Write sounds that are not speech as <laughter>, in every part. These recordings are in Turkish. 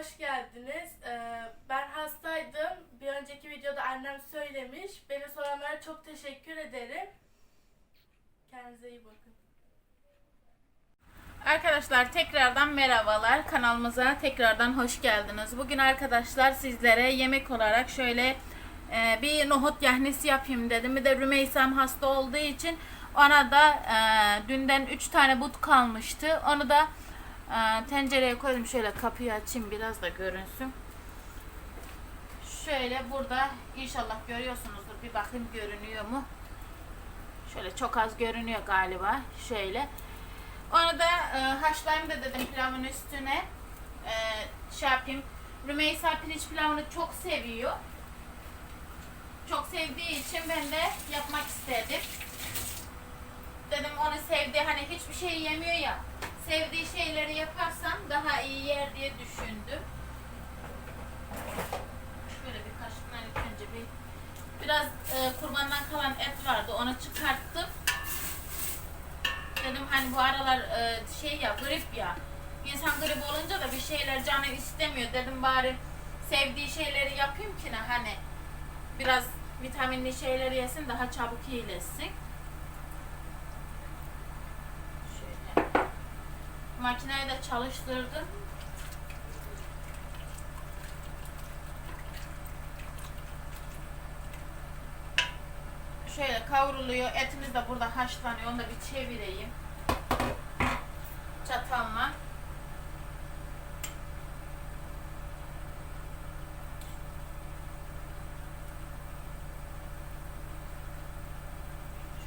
hoş geldiniz. Ee, ben hastaydım. Bir önceki videoda annem söylemiş. Beni soranlara çok teşekkür ederim. Kendinize iyi bakın. Arkadaşlar tekrardan merhabalar. Kanalımıza tekrardan hoş geldiniz. Bugün arkadaşlar sizlere yemek olarak şöyle e, bir nohut yahnisi yapayım dedim. Bir de Rümeysem hasta olduğu için ona da e, dünden 3 tane but kalmıştı. Onu da tencereye koydum. Şöyle kapıyı açayım biraz da görünsün. Şöyle burada inşallah görüyorsunuzdur. Bir bakayım görünüyor mu? Şöyle çok az görünüyor galiba. Şöyle. Onu da e, haşlayayım da dedim pilavın üstüne. E, şey yapayım. Rümeysa pirinç pilavını çok seviyor. Çok sevdiği için ben de yapmak istedim. Dedim onu sevdiği hani hiçbir şey yemiyor ya. Sevdiği şeyleri yaparsam daha iyi yer diye düşündüm. Şöyle bir kaşıkla önce bir biraz e, kurbandan kalan et vardı. Onu çıkarttım. Dedim hani bu aralar e, şey ya grip ya. İnsan grip olunca da bir şeyler canı istemiyor. Dedim bari sevdiği şeyleri yapayım ki ne hani biraz vitaminli şeyleri yesin daha çabuk iyileşsin. Şöyle. Makineyi de çalıştırdım. Şöyle kavruluyor. Etimiz de burada haşlanıyor. Onu da bir çevireyim. Çatalla.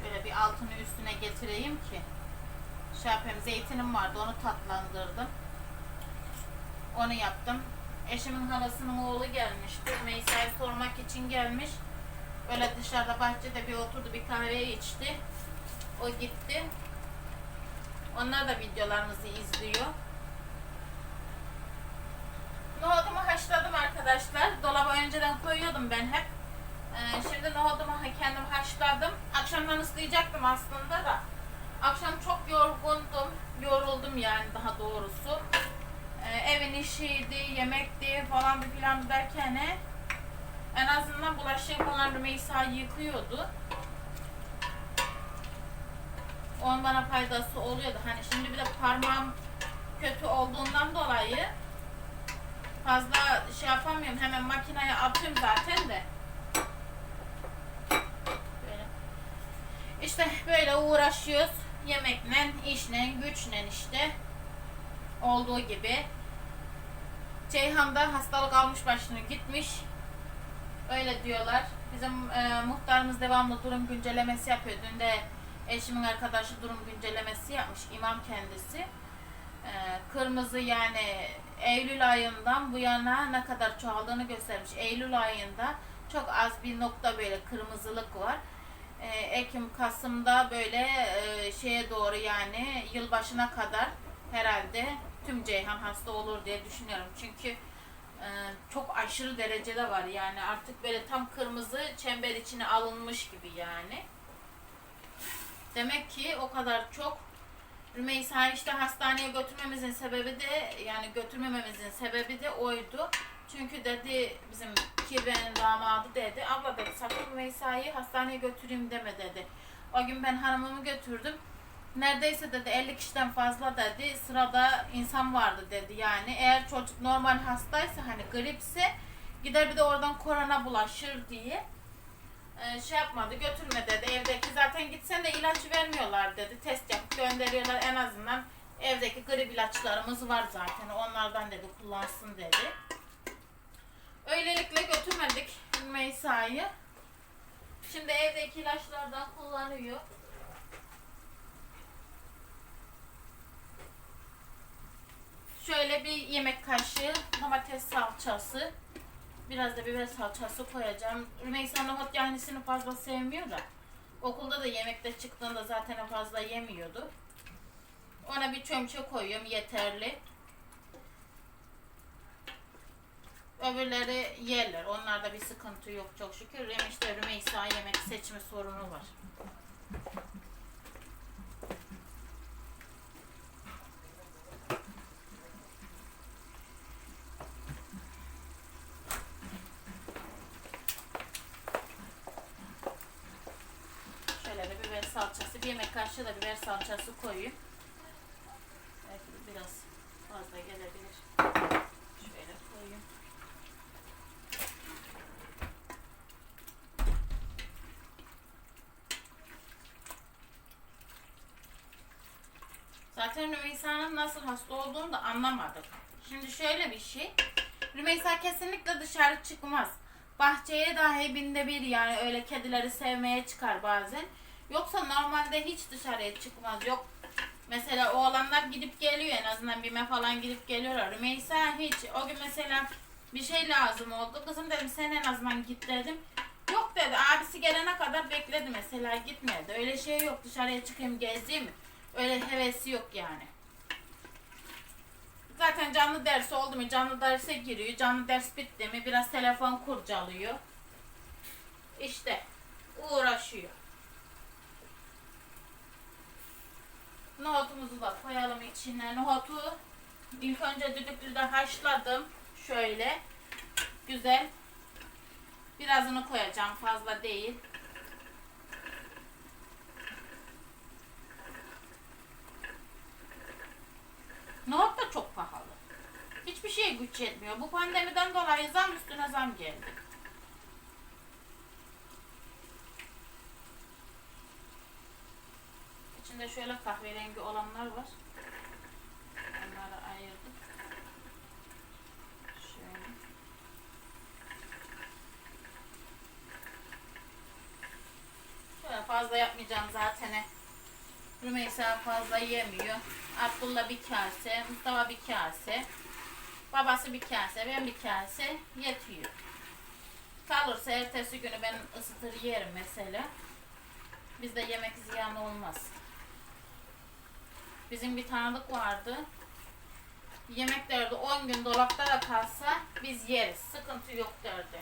Şöyle bir altını üstüne getireyim ki şey yapayım. Zeytinim vardı. Onu tatlandırdım. Onu yaptım. Eşimin halasının oğlu gelmişti. Meysa'yı sormak için gelmiş. Öyle dışarıda bahçede bir oturdu bir kahve içti. O gitti. Onlar da videolarımızı izliyor. Nohudumu haşladım arkadaşlar. Dolaba önceden koyuyordum ben hep. Ee, şimdi nohudumu kendim haşladım. Akşamdan ıslayacaktım aslında da. Akşam çok yorgundum. Yoruldum yani daha doğrusu. Ee, evin işiydi, yemekti falan bir plan derken en azından bulaşığı falan Rümeysa yıkıyordu. Onun bana faydası oluyordu. Hani şimdi bir de parmağım kötü olduğundan dolayı fazla şey yapamıyorum. Hemen makineye atıyorum zaten de. Böyle. İşte böyle uğraşıyoruz. Yemekle, işle, güçle işte. Olduğu gibi. Ceyhan da hastalık almış başını gitmiş. Öyle diyorlar. Bizim e, muhtarımız devamlı durum güncellemesi yapıyor. Dün de eşimin arkadaşı durum güncellemesi yapmış. İmam kendisi. E, kırmızı yani Eylül ayından bu yana ne kadar çoğaldığını göstermiş. Eylül ayında çok az bir nokta böyle kırmızılık var. E, Ekim, Kasım'da böyle e, şeye doğru yani yılbaşına kadar herhalde tüm Ceyhan hasta olur diye düşünüyorum. Çünkü e, çok aşırı derecede var yani artık böyle tam kırmızı çember içine alınmış gibi yani. Demek ki o kadar çok Rümeysa işte hastaneye götürmemizin sebebi de yani götürmememizin sebebi de oydu. Çünkü dedi bizim Kirve'nin damadı dedi abla dedi sakın Rümeysa'yı hastaneye götüreyim deme dedi. O gün ben hanımımı götürdüm. Neredeyse dedi 50 kişiden fazla dedi sırada insan vardı dedi yani eğer çocuk normal hastaysa hani gripse gider bir de oradan korona bulaşır diye e, şey yapmadı götürme dedi evdeki zaten gitsen de ilaç vermiyorlar dedi test yapıp gönderiyorlar en azından evdeki grip ilaçlarımız var zaten onlardan dedi kullansın dedi. Öylelikle götürmedik Meysa'yı. Şimdi evdeki ilaçlardan kullanıyor. Şöyle bir yemek kaşığı domates salçası. Biraz da biber salçası koyacağım. Rümeysa nohut yahnisini fazla sevmiyor da. Okulda da yemekte çıktığında zaten fazla yemiyordu. Ona bir çömçe koyuyorum yeterli. Öbürleri yerler. Onlarda bir sıkıntı yok çok şükür. Remiş'te Rümeysa yemek seçme sorunu var. Şöyle de biber salçası, bir yemek kaşığı da biber salçası koyayım. Belki biraz fazla gelebilir. Zaten Rümeysa'nın nasıl hasta olduğunu da anlamadık. Şimdi şöyle bir şey. Rümeysa kesinlikle dışarı çıkmaz. Bahçeye dahi binde bir yani öyle kedileri sevmeye çıkar bazen. Yoksa normalde hiç dışarıya çıkmaz. Yok mesela oğlanlar gidip geliyor en azından bime falan gidip geliyorlar. Rümeysa hiç. O gün mesela bir şey lazım oldu. Kızım dedim sen en azından git dedim. Yok dedi abisi gelene kadar bekledi mesela gitmedi. Öyle şey yok dışarıya çıkayım gezeyim. Öyle hevesi yok yani. Zaten canlı ders oldu mu canlı derse giriyor. Canlı ders bitti mi biraz telefon kurcalıyor. İşte uğraşıyor. Nohutumuzu da koyalım içine. Nohutu ilk önce düdüklüde haşladım. Şöyle. Güzel. Birazını koyacağım fazla değil. Nohut da çok pahalı. Hiçbir şeye güç yetmiyor. Bu pandemiden dolayı zam üstüne zam geldi. İçinde şöyle kahverengi olanlar var. Onları ayırdım. Şöyle. Şöyle fazla yapmayacağım zaten. Rümeysa fazla yemiyor. Abdullah bir kase, Mustafa bir kase, babası bir kase, ben bir kase yetiyor. Kalırsa ertesi günü ben ısıtır yerim mesela. Bizde yemek ziyan olmaz. Bizim bir tanıdık vardı. Yemek derdi 10 gün dolapta da kalsa biz yeriz. Sıkıntı yok derdi.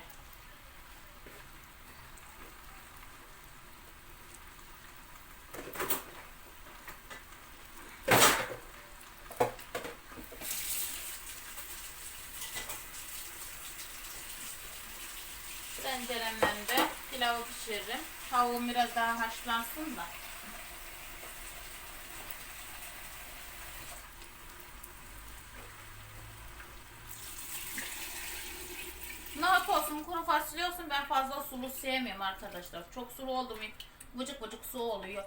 Tenceremden de pilavı pişiririm. Tavuğum biraz daha haşlansın da. Nohut olsun, kuru fasulye olsun ben fazla sulu sevmiyorum arkadaşlar. Çok sulu oldu mu vıcık vıcık su oluyor.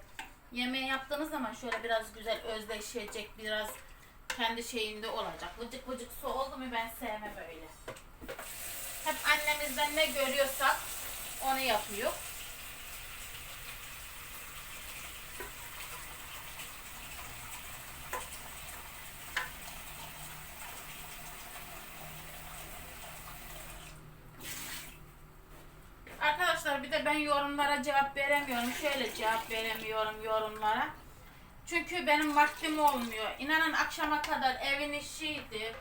Yemeği yaptığınız zaman şöyle biraz güzel özleşecek, biraz kendi şeyinde olacak. Vıcık vıcık su oldu mu ben sevmem öyle. Hep annemizden ne görüyorsak onu yapıyor. Arkadaşlar bir de ben yorumlara cevap veremiyorum. Şöyle cevap veremiyorum yorumlara. Çünkü benim vaktim olmuyor. İnanın akşama kadar evin işiydi,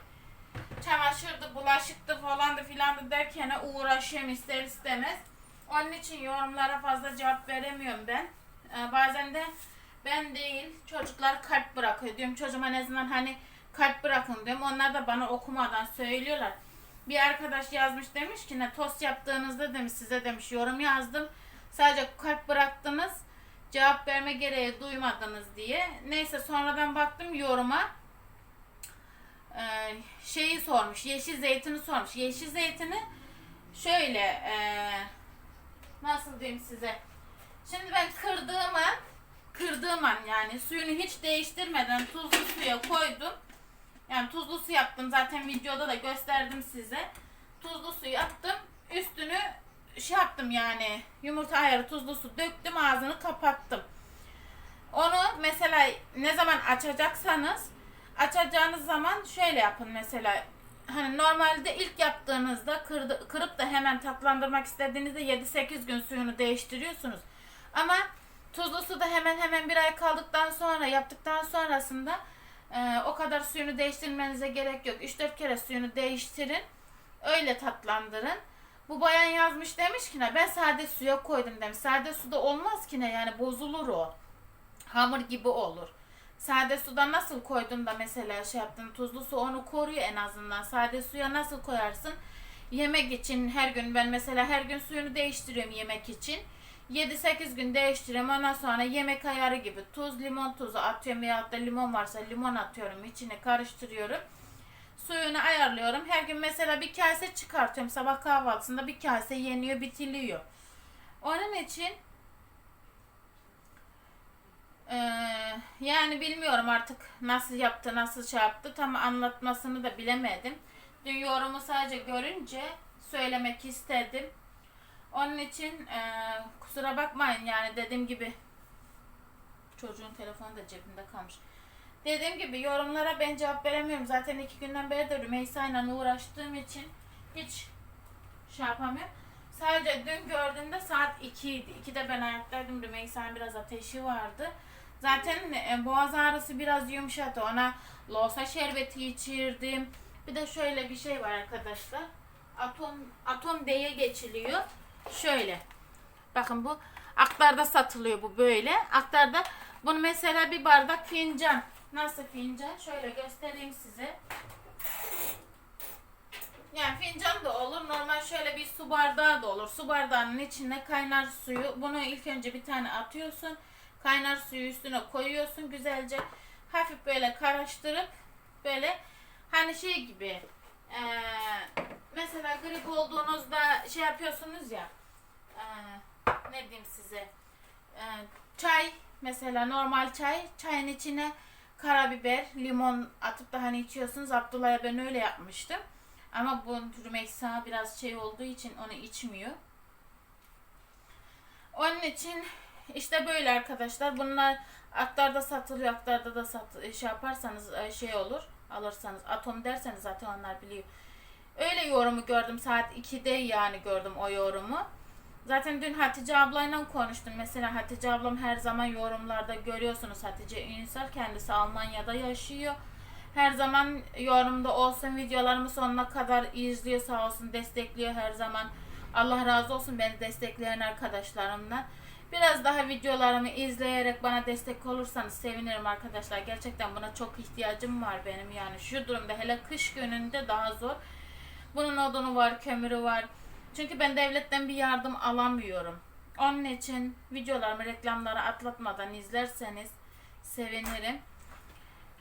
çamaşırdı, bulaşıktı falandı filandı derken uğraşıyorum ister istemez. Onun için yorumlara fazla cevap veremiyorum ben. Ee, bazen de ben değil çocuklar kalp bırakıyor diyorum. Çocuğuma ne zaman hani kalp bırakın diyorum. Onlar da bana okumadan söylüyorlar. Bir arkadaş yazmış demiş ki ne tost yaptığınızda demiş size demiş yorum yazdım. Sadece kalp bıraktınız. Cevap verme gereği duymadınız diye. Neyse sonradan baktım yoruma. Ee, şeyi sormuş. Yeşil zeytini sormuş. Yeşil zeytini şöyle ee, nasıl diyeyim size. Şimdi ben kırdığım an kırdığım an yani suyunu hiç değiştirmeden tuzlu suya koydum. Yani tuzlu su yaptım zaten videoda da gösterdim size. Tuzlu su yaptım. Üstünü şey yaptım yani yumurta ayarı tuzlu su döktüm ağzını kapattım. Onu mesela ne zaman açacaksanız açacağınız zaman şöyle yapın mesela hani normalde ilk yaptığınızda kırdı, kırıp da hemen tatlandırmak istediğinizde 7-8 gün suyunu değiştiriyorsunuz. Ama tuzlu suda hemen hemen bir ay kaldıktan sonra yaptıktan sonrasında e, o kadar suyunu değiştirmenize gerek yok. 3-4 kere suyunu değiştirin. Öyle tatlandırın. Bu bayan yazmış demiş ki ne ben sade suya koydum demiş. Sade suda olmaz ki ne yani bozulur o. Hamur gibi olur. Sade suda nasıl koydun da mesela şey yaptın tuzlu su onu koruyor en azından. Sade suya nasıl koyarsın? Yemek için her gün ben mesela her gün suyunu değiştiriyorum yemek için. 7-8 gün değiştiriyorum. Ondan sonra yemek ayarı gibi tuz, limon tuzu atıyorum veyahut da limon varsa limon atıyorum. içine karıştırıyorum. Suyunu ayarlıyorum. Her gün mesela bir kase çıkartıyorum. Sabah kahvaltısında bir kase yeniyor, bitiliyor. Onun için eee, yani bilmiyorum artık nasıl yaptı, nasıl şey yaptı. Tam anlatmasını da bilemedim. Dün yorumu sadece görünce söylemek istedim. Onun için eee, kusura bakmayın yani dediğim gibi çocuğun telefonu da cebinde kalmış. Dediğim gibi yorumlara ben cevap veremiyorum. Zaten iki günden beri de Rümeysa uğraştığım için hiç şey yapamıyorum. Sadece dün gördüğümde saat 2 idi. 2'de ben ayaktaydım. Rümeysa'nın biraz ateşi vardı. Zaten e, boğaz ağrısı biraz yumuşadı. Ona losa şerbeti içirdim. Bir de şöyle bir şey var arkadaşlar. Atom atom D'ye geçiliyor. Şöyle. Bakın bu aktarda satılıyor bu böyle. Aktarda bunu mesela bir bardak fincan. Nasıl fincan? Şöyle göstereyim size. Yani fincan da olur. Normal şöyle bir su bardağı da olur. Su bardağının içine kaynar suyu. Bunu ilk önce bir tane atıyorsun. Kaynar suyu üstüne koyuyorsun. Güzelce. Hafif böyle karıştırıp böyle hani şey gibi eee, mesela grip olduğunuzda şey yapıyorsunuz ya eee, ne diyeyim size eee, çay mesela normal çay çayın içine karabiber limon atıp da hani içiyorsunuz. Abdullah'a ben öyle yapmıştım. Ama bu Rümeysa biraz şey olduğu için onu içmiyor. Onun için işte böyle arkadaşlar bunlar aktarda satılıyor aktarda da sat şey yaparsanız e, şey olur alırsanız atom derseniz zaten onlar biliyor öyle yorumu gördüm saat 2'de yani gördüm o yorumu Zaten dün Hatice ablayla konuştum. Mesela Hatice ablam her zaman yorumlarda görüyorsunuz. Hatice Ünsal kendisi Almanya'da yaşıyor. Her zaman yorumda olsun videolarımı sonuna kadar izliyor sağ olsun destekliyor her zaman. Allah razı olsun beni destekleyen arkadaşlarımdan. Biraz daha videolarımı izleyerek bana destek olursanız sevinirim arkadaşlar. Gerçekten buna çok ihtiyacım var benim yani. Şu durumda hele kış gününde daha zor. Bunun odunu var, kömürü var. Çünkü ben devletten bir yardım alamıyorum. Onun için videolarımı reklamları atlatmadan izlerseniz sevinirim.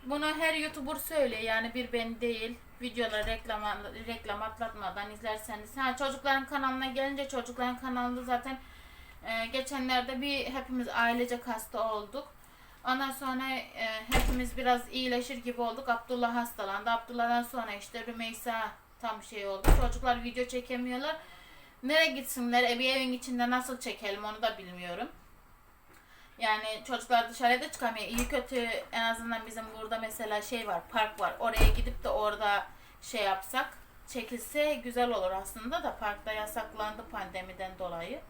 Bunu her YouTuber söylüyor yani bir ben değil. Videoları reklam, reklam atlatmadan izlerseniz. Ha çocukların kanalına gelince çocukların kanalında zaten e, geçenlerde bir hepimiz ailecek hasta olduk. Ondan sonra e, hepimiz biraz iyileşir gibi olduk. Abdullah hastalandı. Abdullah'dan sonra işte Rümeysa tam şey oldu. Çocuklar video çekemiyorlar. Nereye gitsinler? E, bir evin içinde nasıl çekelim onu da bilmiyorum. Yani çocuklar dışarıya da çıkamıyor. İyi kötü en azından bizim burada mesela şey var, park var. Oraya gidip de orada şey yapsak, çekilse güzel olur aslında da parkta yasaklandı pandemiden dolayı.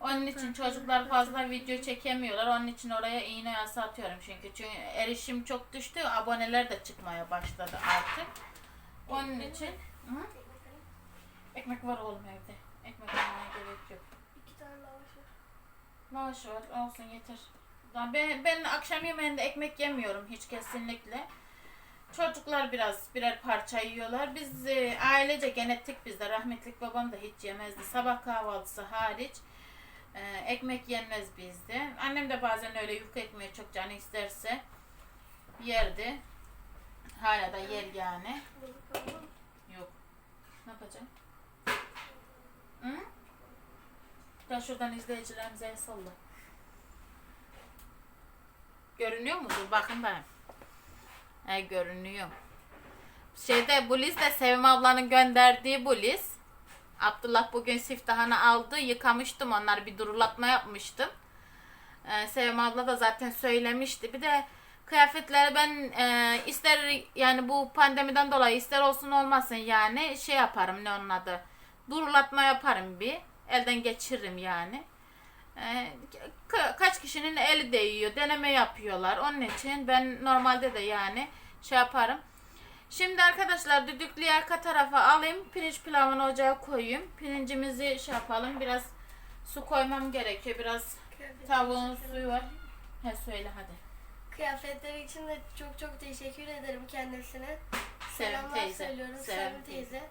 Onun için çocuklar fazla video çekemiyorlar. Onun için oraya iğne yası atıyorum çünkü. Çünkü erişim çok düştü. Aboneler de çıkmaya başladı artık. Onun için Hı? ekmek var oğlum evde. Ekmek almaya gerek yok. İki tane lavaş var. Maaş var olsun yeter. Ben, ben akşam yemeğinde ekmek yemiyorum hiç kesinlikle. Çocuklar biraz birer parça yiyorlar. Biz e, ailece genettik biz de. Rahmetlik babam da hiç yemezdi. Sabah kahvaltısı hariç e, ekmek yenmez bizde. Annem de bazen öyle yufka ekmeği çok canı isterse yerdi. Hala da yer yani. Yok. Ne yapacağım? Hı? Gel şuradan izleyicilerimize el salla. Görünüyor mu? Dur bakın ben. He görünüyor. Şeyde bu liste Sevim ablanın gönderdiği bu list. Abdullah bugün siftahını aldı. Yıkamıştım onları bir durulatma yapmıştım. Ee, Sevim abla da zaten söylemişti. Bir de kıyafetleri ben e, ister yani bu pandemiden dolayı ister olsun olmasın yani şey yaparım ne onun adı. Durulatma yaparım bir. Elden geçiririm yani. Ee, ka- kaç kişinin eli değiyor, deneme yapıyorlar. Onun için ben normalde de yani şey yaparım. Şimdi arkadaşlar düdüklüyü arka tarafa alayım. Pirinç pilavını ocağa koyayım. Pirincimizi şey yapalım. Biraz su koymam gerekiyor. Biraz Kıyafetler tavuğun suyu var. He söyle hadi. Kıyafetleri için de çok çok teşekkür ederim kendisine. Sevim teyze. söylüyorum Sevim Sevim teyze.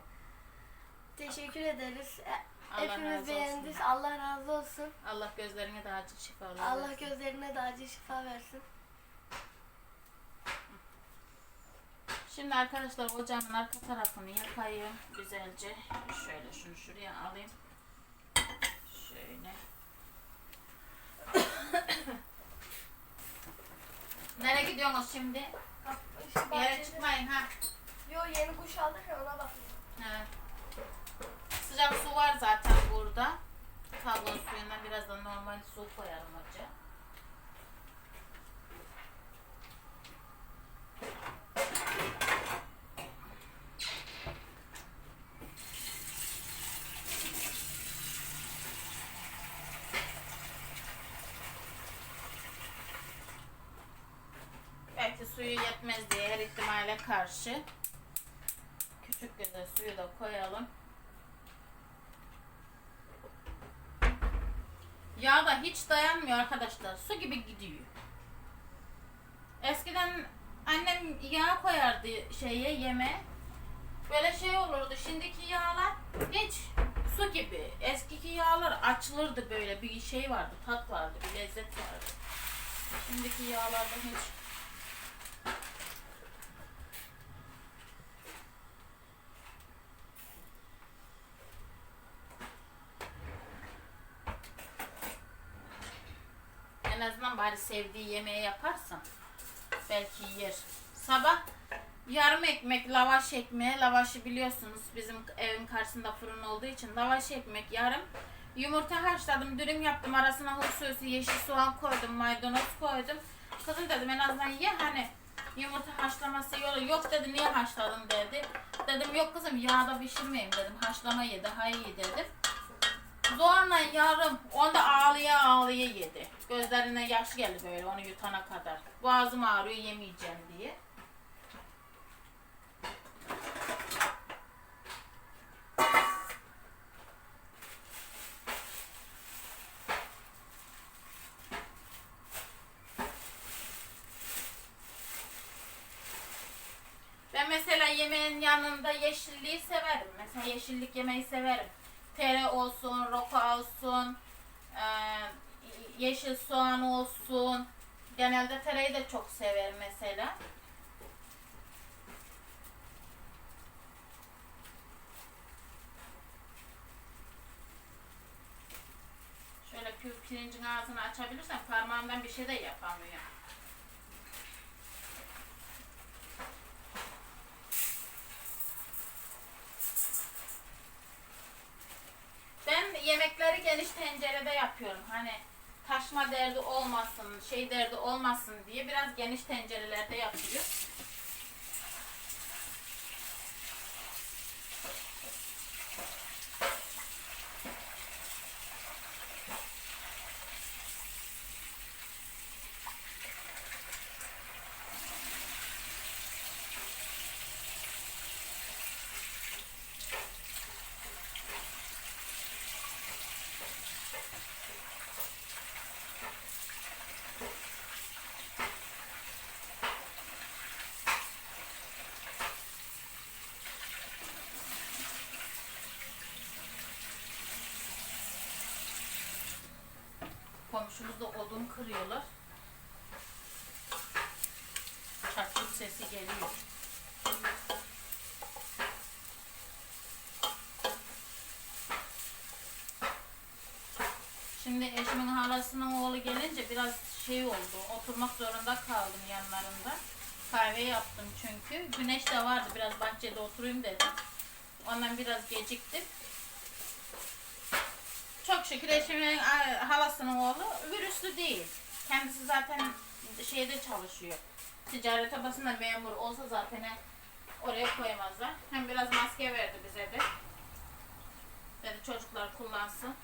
Teşekkür ederiz. E, Allah Hepimiz beğendik. Allah razı olsun. Allah gözlerine de acil Allah versin. gözlerine de acil şifa versin. Şimdi arkadaşlar ocağın arka tarafını yakayım güzelce. Şöyle şunu şuraya alayım. Şöyle. <coughs> Nereye gidiyorsunuz şimdi? Bir yere çıkmayın ha. Yo yeni kuş aldık ya ona bakıyorum. Ha. Sıcak su var zaten burada. Kavun suyundan biraz da normal su koyalım ocağa. Belki suyu yetmez diye her ihtimale karşı küçük göze suyu da koyalım. Yağ da hiç dayanmıyor arkadaşlar. Su gibi gidiyor. Eskiden annem yağ koyardı şeye yeme. Böyle şey olurdu. Şimdiki yağlar hiç su gibi. Eskiki yağlar açılırdı böyle bir şey vardı, tat vardı, bir lezzet vardı. Şimdiki yağlarda hiç En azından bari sevdiği yemeği yaparsan belki yer. Sabah yarım ekmek lavaş ekmeği. Lavaşı biliyorsunuz bizim evin karşısında fırın olduğu için lavaş ekmek yarım. Yumurta haşladım, dürüm yaptım. Arasına hususi yeşil soğan koydum, maydanoz koydum. Kızım dedim en azından ye hani yumurta haşlaması yolu yok dedi niye haşladın dedi. Dedim yok kızım yağda pişirmeyeyim dedim. Haşlama ye daha iyi dedim. Zorla yarım onda ağlıya ağlıya yedi. Gözlerine yaş geldi böyle onu yutana kadar. Boğazım ağrıyor yemeyeceğim diye. Ben mesela yemeğin yanında yeşilliği severim. Mesela yeşillik yemeyi severim. Tere olsun, roka olsun, eee, yeşil soğan olsun. Genelde tereyi de çok severim mesela. Şöyle pir- pirincin ağzını açabilirsen parmağımdan bir şey de yapamıyorum. Ben yemekleri geniş tencerede yapıyorum. Hani taşma derdi olmasın, şey derdi olmasın diye biraz geniş tencerelerde yapıyorum. Komşumuz da odun kırıyorlar. Çatlık sesi geliyor. Şimdi eşimin halasının oğlu gelince biraz şey oldu. Oturmak zorunda kaldım yanlarında. Kahve yaptım çünkü. Güneş de vardı. Biraz bahçede oturayım dedim. Ondan biraz geciktim. Çok şükür eşimin e, halasının oğlu virüslü değil. Kendisi zaten şeyde çalışıyor. Ticaret odasında memur olsa zaten oraya koymazlar. Hem biraz maske verdi bize de. Dedi çocuklar kullansın.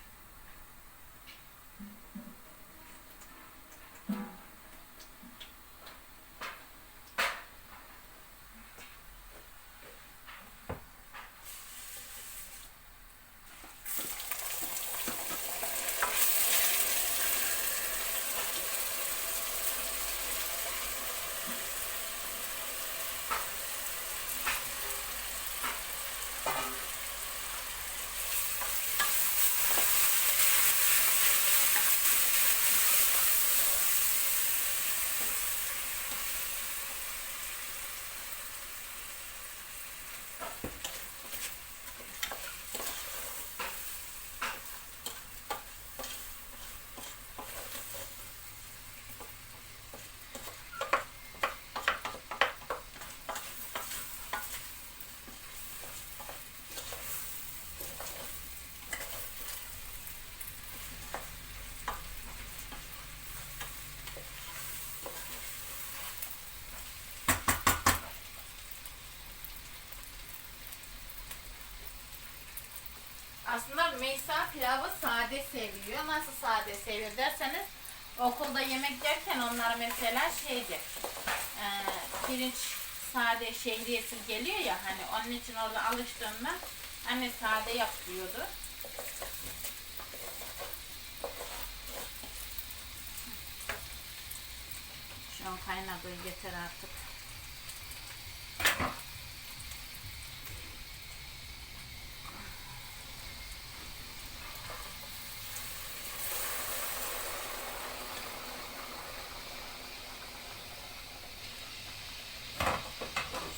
Aslında Meysa pilavı sade seviyor. Nasıl sade seviyor derseniz okulda yemek yerken onlar mesela şeydi e, pirinç sade şehriyesi geliyor ya hani onun için orada alıştığında anne sade yap diyordu. Şu an kaynadı yeter artık.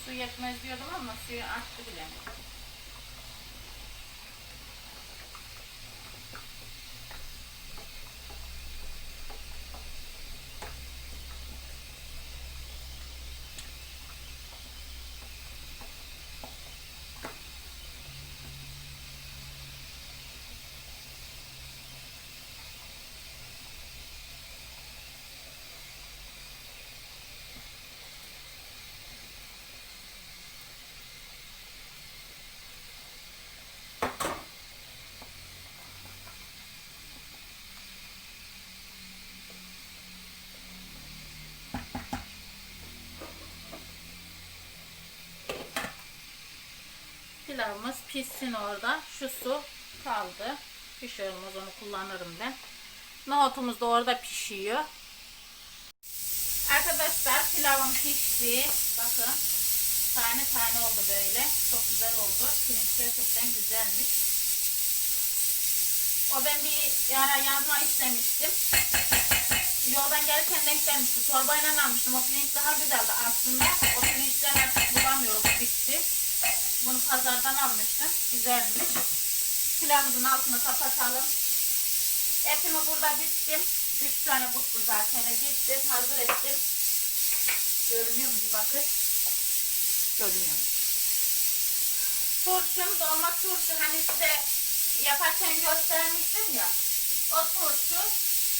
Su yetmez diyordum ama suyu arttı bile. Pilavımız pişsin orada. Şu su kaldı. Bir onu kullanırım ben. Nohutumuz da orada pişiyor. Arkadaşlar pilavım pişti. Bakın. Tane tane oldu böyle. Çok güzel oldu. Pirinç gerçekten güzelmiş. O ben bir ara yazma istemiştim. Yoldan gelirken denk gelmişti. Torbayla almıştım. O pirinç daha güzeldi aslında. O pirinçten artık bulamıyorum. Bitti. Bunu pazardan almıştım. Güzelmiş. Pilavımızın altını kapatalım. Etimi burada bittim. Üç tane butlu zaten bittim. Hazır ettim. Görünüyor mu bir bakın. Görünüyor. Turşum dolma turşu. Hani size yaparken göstermiştim ya. O turşu.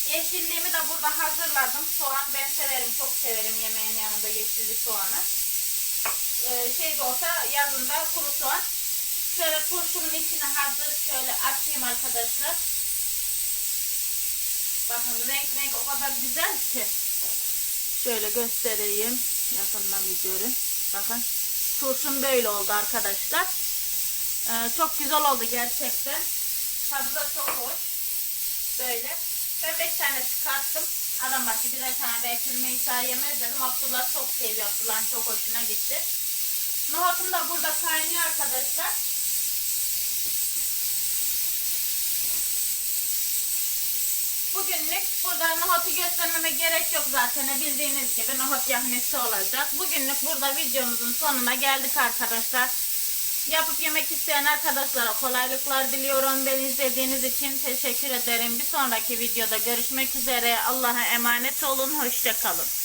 Yeşilliğimi de burada hazırladım. Soğan ben severim. Çok severim yemeğin yanında yeşilli soğanı e, şey olsa yazında kuru soğan. Şöyle turşumun içine hazır şöyle açayım arkadaşlar. Bakın renk renk o kadar güzel ki. Şöyle göstereyim. Yakından bir görün. Bakın. Turşum böyle oldu arkadaşlar. Ee, çok güzel oldu gerçekten. Tadı da çok hoş. Böyle. Ben 5 tane çıkarttım. Adam başı birer tane belki Meysa yemez dedim. Abdullah çok seviyor. Abdullah'ın çok hoşuna gitti. Nohutum da burada kaynıyor arkadaşlar. Bugünlük burada nohutu göstermeme gerek yok zaten. Bildiğiniz gibi nohut yahnesi olacak. Bugünlük burada videomuzun sonuna geldik arkadaşlar. Yapıp yemek isteyen arkadaşlara kolaylıklar diliyorum. Beni izlediğiniz için teşekkür ederim. Bir sonraki videoda görüşmek üzere. Allah'a emanet olun. Hoşçakalın.